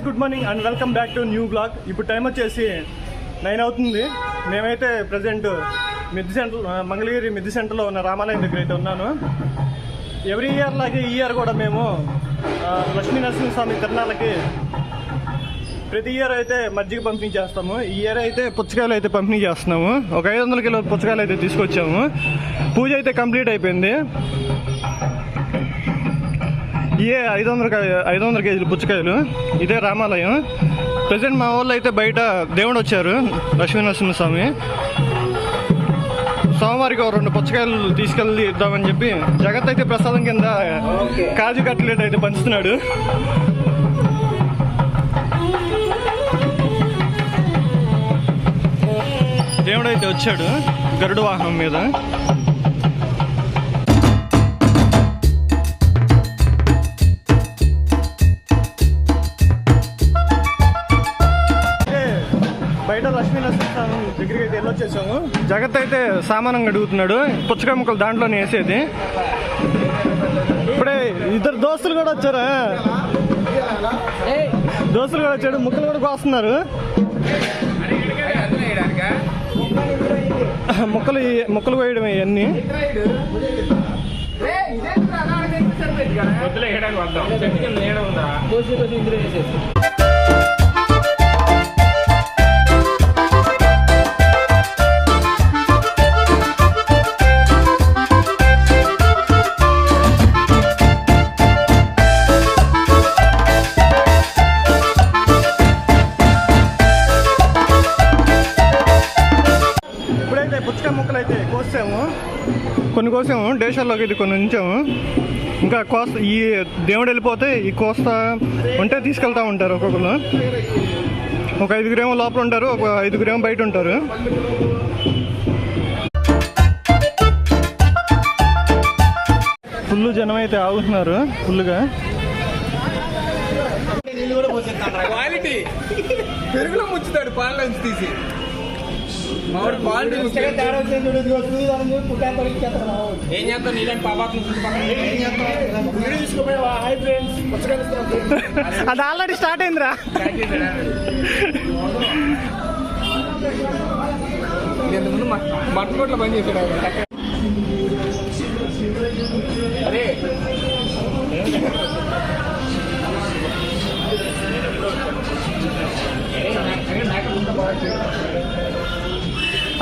Guys good morning and welcome back to new blog ఇప్పుడు time వచ్చేసి nine అవుతుంది. మేమైతే ప్రజెంట్ మిద్ది సెంటర్ మంగళగిరి మిద్ది సెంటర్లో ఉన్న రామాలయం దగ్గర అయితే ఉన్నాను. ఎవ్రీ ఇయర్ లాగే ఈ ఇయర్ కూడా మేము లక్ష్మీ నరసింహస్వామి తిరణాలకి ప్రతి ఇయర్ అయితే మజ్జిగ పంపిణీ చేస్తాము. ఈ ఇయర్ అయితే పుచ్చకాయలు అయితే పంపిణీ చేస్తున్నాము. ఒక ఐదు వందల కిలో పుచ్చకాయలు అయితే తీసుకొచ్చాము. పూజ అయితే కంప్లీట్ అయిపోయింది. ఇయే ఐదు వందల ఐదు వందల కేజీలు పుచ్చకాయలు. ఇదే రామాలయం. ప్రజెంట్ మా వాళ్ళు అయితే బయట దేవుడు వచ్చారు లక్ష్మీనరసింహస్వామి సోమవారికి ఒక రెండు పుచ్చకాయలు తీసుకెళ్ళి ఇద్దామని చెప్పి జగత్ అయితే ప్రసాదం కింద కాజు కట్లెట్ అయితే పంచుతున్నాడు. దేవుడు అయితే వచ్చాడు గరుడు వాహనం మీద. వెళ్ళొచ్చేసాము జగత్ అయితే సామానం అడుగుతున్నాడు పుచ్చకాయ ముక్కలు దాంట్లోనే వేసేది. ఇప్పుడే ఇద్దరు దోస్తులు కూడా వచ్చారా? దోస్తులు కూడా వచ్చాడు ముక్కలు కూడా కోస్తున్నారు. ముక్కలు ముక్కలు కోయడం ఇవన్నీ. వద్దులే వద్దాం. చెట్టు కింద నీడ ఉందా? అయితే కోసాము కొన్ని కోసాము డేషాల్లోకి ఇది కొన్ని ఉంచాము. ఇంకా కోస్త ఈ దేవుడు వెళ్ళిపోతే ఈ కోస్తా ఉంటే తీసుకెళ్తా ఉంటారు ఒక్కొక్కరు ఒక ఐదుగురేమో లోపల ఉంటారు ఒక ఐదుగురేమో బయట ఉంటారు. ఫుల్ జనం అయితే ఆగుతున్నారు ఫుల్గా క్వాలిటీ. పెరుగులో ముచ్చుతాడు పాలలోంచి తీసి. మామిడి క్వాలిటీ ఏం చేస్తావు? నీళ్ళని పాపాత్మ అది ఆల్రెడీ స్టార్ట్ అయిందిరా. ఇంతకుముందు మటన్ కొట్ల పని చేశాడు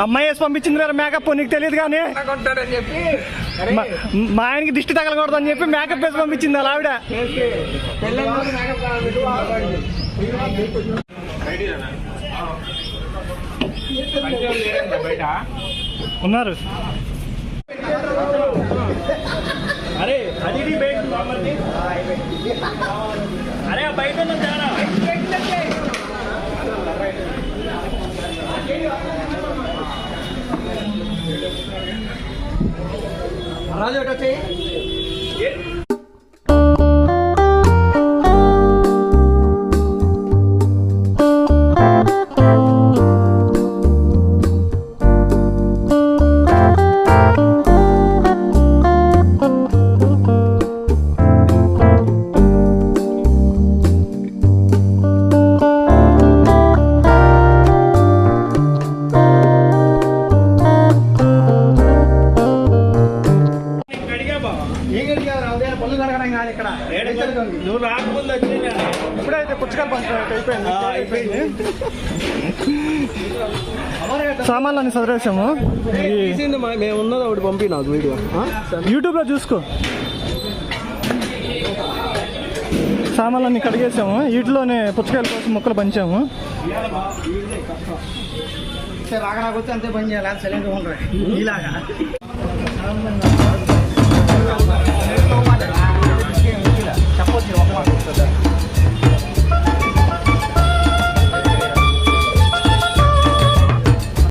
అమ్మాయి వేసి పంపించింది కదా మేకప్ నీకు తెలియదు కానీ. మా- ఆయనకి దిష్టి తగలకూడదు అని చెప్పి మేకప్ వేసి పంపించింది అలా ఆవిడ. ఉన్నారు. రాజు ఒకటి వచ్చాయి నువ్వు రాకముందు ఇప్పుడైతే పుచ్చకాయలు పంచడం అయిపోయింది. అయిపోయింది. సామాన్లన్నీ చదివేసాము ఈ మేము ఉన్నది ఒకటి పంపి నాకు వీడియో. యూట్యూబ్లో చూసుకో. సామాన్లన్నీ కడిగేసాము. వీటిలోనే పుచ్చకాయల కోసం ముక్కలు పంచాము. రాక నాకు వచ్చి అంతే పని చేయాలి. సైలెంట్గా ఉండరు ఇలాగా.